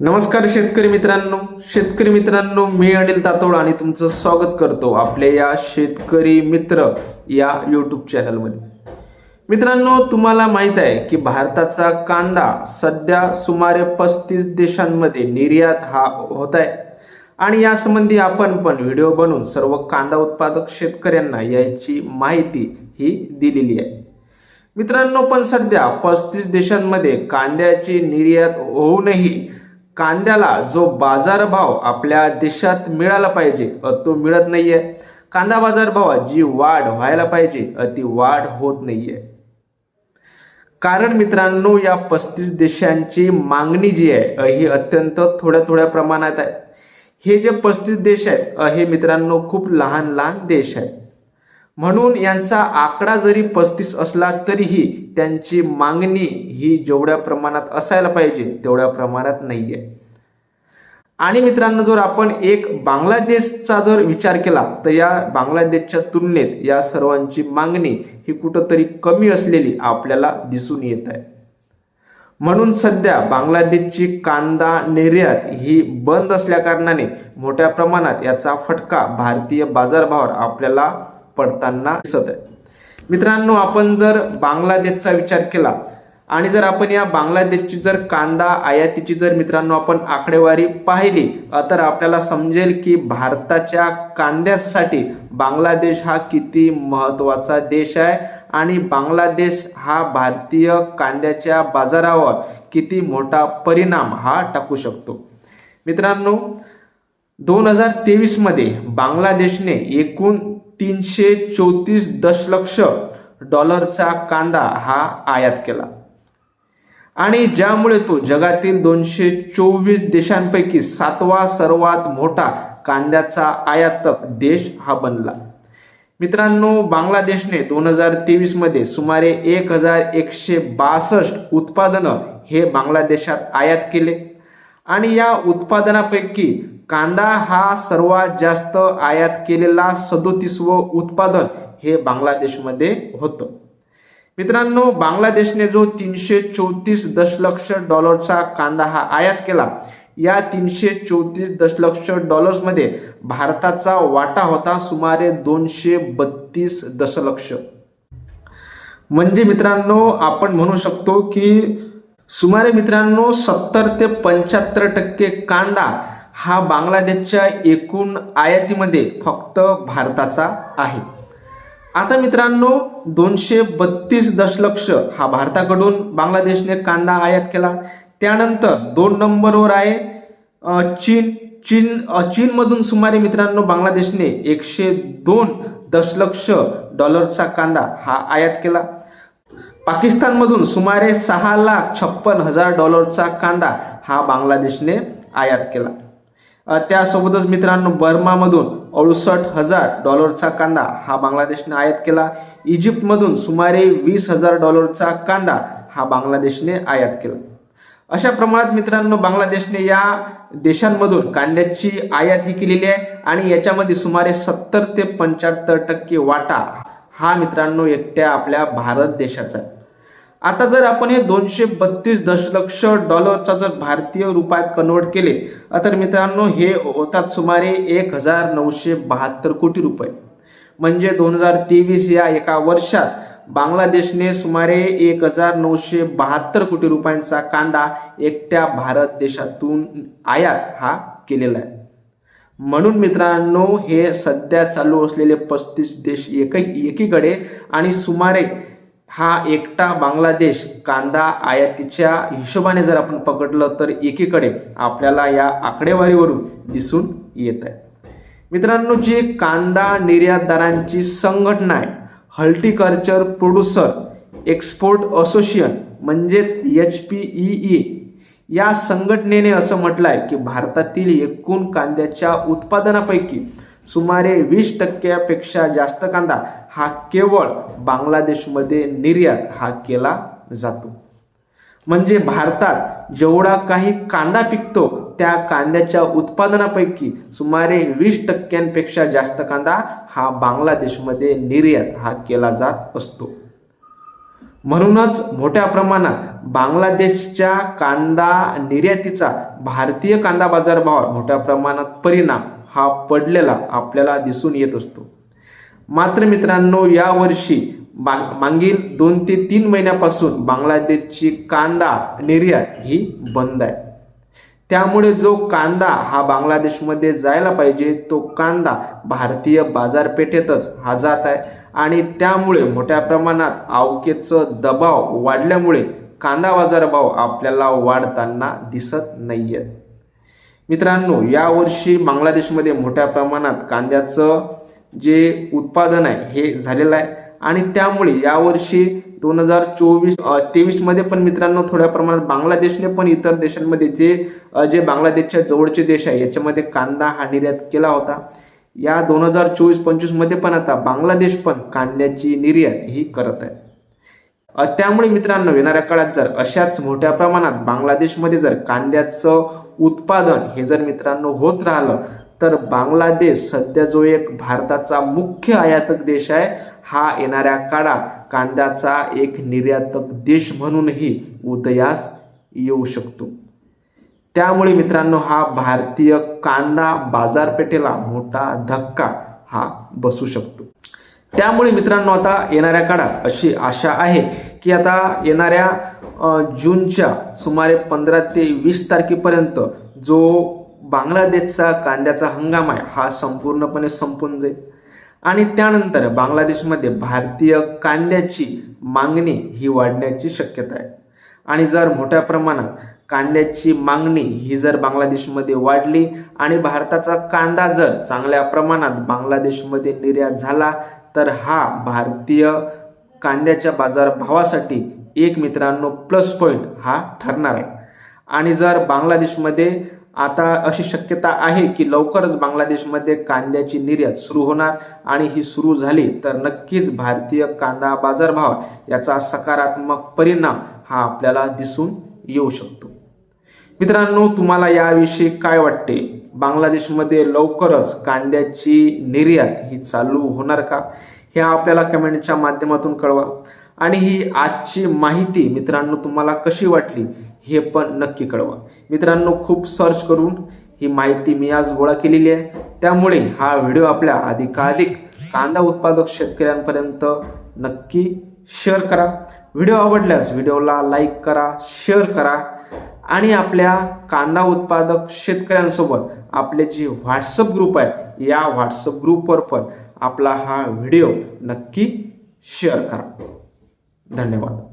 नमस्कार शेतकरी मित्रांनो. शेतकरी मित्रांनो मी अनिल तातोड आणि तुमचं स्वागत करतो आपल्या या शेतकरी मित्र या यूट्यूब चॅनलमध्ये मित्रांनो तुम्हाला माहीत आहे की भारताचा कांदा सध्या सुमारे पस्तीस देशांमध्ये निर्यात हा होत आहे. आणि यासंबंधी आपण पण व्हिडिओ बनवून सर्व कांदा उत्पादक शेतकऱ्यांना याची माहिती ही दिलेली आहे. मित्रांनो पण सध्या पस्तीस देशांमध्ये कांद्याची निर्यात होऊनही कांद्याला जो बाजारभाव आपल्या देशात मिळाला पाहिजे अ तो मिळत नाही आहे कांदा बाजारभावात जी वाढ व्हायला पाहिजे ती वाढ होत नाही आहे कारण मित्रांनो या पस्तीस देशांची मागणी जी आहे ही अत्यंत थोड्या थोड्या प्रमाणात आहे. हे जे पस्तीस देश आहेत अ हे मित्रांनो खूप लहान लहान देश आहेत. म्हणून यांचा आकडा जरी पस्तीस असला तरीही त्यांची मागणी ही जेवढ्या प्रमाणात असायला पाहिजे तेवढ्या प्रमाणात नाही आहे आणि मित्रांनो जर आपण एक बांगलादेशचा जर विचार केला तर या बांगलादेशच्या तुलनेत या सर्वांची मागणी ही कुठंतरी कमी असलेली आपल्याला दिसून येत आहे. म्हणून सध्या बांगलादेशची कांदा निर्यात ही बंद असल्याकारणाने मोठ्या प्रमाणात याचा फटका भारतीय बाजारभावावर आपल्याला पडताना दिसत आहे. मित्रांनो आपण जर बांगलादेशचा विचार केला आणि जर आपण या बांगलादेशची जर कांदा आयातीची जर मित्रांनो आपण आकडेवारी पाहिली तर आपल्याला समजेल की भारताच्या कांद्यासाठी बांगलादेश हा किती महत्त्वाचा देश आहे आणि बांगलादेश हा भारतीय कांद्याच्या बाजारावर किती मोठा परिणाम हा टाकू शकतो. मित्रांनो दोन हजार तेवीसमध्ये बांगलादेशने एकूण तीनशे चौतीस दशलक्ष डॉलरचा कांदा हा आयात केला. आणि ज्यामुळे तो जगातील दोनशे चोवीस देशांपैकी सातवा सर्वात मोठा कांद्याचा आयातक देश हा बनला. मित्रांनो बांगलादेशने दोन हजार तेवीसमध्ये सुमारे एक हजार एकशे बासष्ट उत्पादनं हे बांगलादेशात आयात केले. आणि या उत्पादनापैकी कांदा हा सर्वात जास्त आयात केलेला सदोतीसवं उत्पादन हे बांगलादेशमध्ये होतं. मित्रांनो बांगलादेशने जो तीनशे चौतीस दशलक्ष डॉलरचा कांदा हा आयात केला या तीनशे चौतीस दशलक्ष डॉलर्समध्ये भारताचा वाटा होता सुमारे दोनशे बत्तीस दशलक्ष. म्हणजे मित्रांनो आपण म्हणू शकतो की सुमारे मित्रांनो सत्तर ते पंच्याहत्तर टक्के कांदा हा बांगलादेशच्या एकूण आयातीमध्ये फक्त भारताचा आहे. आता मित्रांनो दोनशे बत्तीस दशलक्ष हा भारताकडून बांगलादेशने कांदा आयात केला. त्यानंतर दोन नंबरवर आहे चीन. चीन चीनमधून सुमारे मित्रांनो बांगलादेशने एकशे दोन दशलक्ष डॉलरचा कांदा हा आयात केला. पाकिस्तानमधून सुमारे सहा लाख छप्पन हजार डॉलरचा कांदा हा बांगलादेशने आयात केला. त्यासोबतच मित्रांनो बर्मामधून अडुसष्ट हजार डॉलरचा कांदा हा बांगलादेशने आयात केला. इजिप्तमधून सुमारे वीस हजार डॉलरचा कांदा हा बांगलादेशने आयात केला. अशा प्रमाणात मित्रांनो बांगलादेशने या देशांमधून कांद्याची आयात ही केलेली आहे आणि याच्यामध्ये सुमारे सत्तर ते पंच्याहत्तर टक्के वाटा हा मित्रांनो एकट्या आपल्या भारत देशाचा आहे. आता जर आपण हे दोनशे बत्तीस दशलक्ष डॉलरचा जर भारतीय रुपयात कन्वर्ट केले तर मित्रांनो हे होतात सुमारे एक हजार नऊशे बहात्तर कोटी रुपये. म्हणजे दोन हजार तेवीस या एका वर्षात बांगलादेशने सुमारे एक हजार नऊशे बहात्तर कोटी रुपयांचा कांदा एकट्या भारत देशातून आयात हा केलेला आहे. म्हणून मित्रांनो हे सध्या चालू असलेले पस्तीस देश एक एकीकडे आणि सुमारे हा एकटा बांगलादेश कांदा आयातीच्या हिशोबाने जर आपण पकडलं तर एकीकडे आपल्याला या आकडेवारीवरून दिसून येत आहे. मित्रांनो जी कांदा निर्यातदारांची संघटना आहे हल्टिकल्चर प्रोड्युसर एक्सपोर्ट असोसिएशन म्हणजेच एच पी ई या संघटनेने असं म्हटलं आहे की भारतातील एकूण कांद्याच्या उत्पादनापैकी सुमारे वीस टक्क्यापेक्षा जास्त कांदा हा केवळ बांगलादेशमध्ये निर्यात हा केला जातो. म्हणजे भारतात जेवढा काही कांदा पिकतो त्या कांद्याच्या उत्पादनापैकी सुमारे वीस टक्क्यांपेक्षा जास्त कांदा हा बांगलादेशमध्ये निर्यात हा केला जात असतो. म्हणूनच मोठ्या प्रमाणात बांगलादेशच्या कांदा निर्यातीचा भारतीय कांदा बाजारभावावर मोठ्या प्रमाणात परिणाम हा पडलेला आपल्याला दिसून येत असतो. मात्र मित्रांनो यावर्षी बा मागील दोन ते तीन महिन्यापासून बांगलादेशची कांदा निर्यात ही बंद आहे. त्यामुळे जो कांदा हा बांगलादेशमध्ये जायला पाहिजे तो कांदा भारतीय बाजारपेठेतच हा जात आहे आणि त्यामुळे मोठ्या प्रमाणात आवकेचं दबाव वाढल्यामुळे कांदा बाजारभाव आपल्याला वाढताना दिसत नाही आहेत मित्रांनो यावर्षी बांगलादेशमध्ये मोठ्या प्रमाणात कांद्याचं जे उत्पादन आहे हे झालेलं आहे. आणि त्यामुळे यावर्षी दोन हजार चोवीस तेवीसमध्ये पण मित्रांनो थोड्या प्रमाणात बांगलादेशने पण इतर देशांमध्ये जे जे बांगलादेशच्या जवळचे देश आहे याच्यामध्ये कांदा हा निर्यात केला होता. या दोन हजार चोवीस पंचवीसमध्ये पण आता बांगलादेश पण कांद्याची निर्यात ही करत आहे. त्यामुळे मित्रांनो येणाऱ्या काळात जर अशाच मोठ्या प्रमाणात बांगलादेशमध्ये जर कांद्याचं उत्पादन हे जर मित्रांनो होत राहिलं तर बांगलादेश सध्या जो एक भारताचा मुख्य आयातक देश आहे हा येणाऱ्या काळात कांद्याचा एक निर्यातक देश म्हणूनही उदयास येऊ शकतो. त्यामुळे मित्रांनो हा भारतीय कांदा बाजारपेठेला मोठा धक्का हा बसू शकतो. त्यामुळे मित्रांनो आता येणाऱ्या काळात अशी आशा आहे की आता येणाऱ्या जूनच्या सुमारे पंधरा ते वीस तारखेपर्यंत जो बांगलादेशचा कांद्याचा हंगाम आहे हा संपूर्णपणे संपून जाईल. आणि त्यानंतर बांगलादेशमध्ये भारतीय कांद्याची मागणी ही वाढण्याची शक्यता आहे. आणि जर मोठ्या प्रमाणात कांद्याची मागणी ही जर बांगलादेशमध्ये वाढली आणि भारताचा कांदा जर चांगल्या प्रमाणात बांगलादेशमध्ये निर्यात झाला तर हा भारतीय कांद्याच्या बाजारभावासाठी एक मित्रांनो प्लस पॉईंट हा ठरणार आहे. आणि जर बांगलादेशमध्ये आता अशी शक्यता आहे की लवकरच बांगलादेशमध्ये कांद्याची निर्यात सुरू होणार आणि ही सुरू झाली तर नक्कीच भारतीय कांदा बाजारभाव याचा सकारात्मक परिणाम हा आपल्याला दिसून येऊ शकतो. मित्रांनो तुम्हाला याविषयी काय वाटते? बांगलादेशमध्ये लवकरच कांद्याची निर्यात ही चालू होणार का? हे आपल्याला कमेंटच्या माध्यमातून कळवा. आणि ही आजची माहिती मित्रांनो तुम्हाला कशी वाटली? हे पण नक्की कळवा. मित्रांनो खूप सर्च करून ही माहिती मी आज गोळा केलेली आहे. त्यामुळे हा व्हिडिओ आपल्या अधिकाधिक कांदा उत्पादक शेतकऱ्यांपर्यंत नक्की शेअर करा. व्हिडिओ आवडल्यास व्हिडिओला लाईक करा शेअर करा आणि आपल्या कांदा उत्पादक शेतकऱ्यांसोबत आपले जे व्हॉट्सअप ग्रुप आहे या व्हॉट्सअप ग्रुपवर पण आपला हा व्हिडिओ नक्की शेअर करा. धन्यवाद.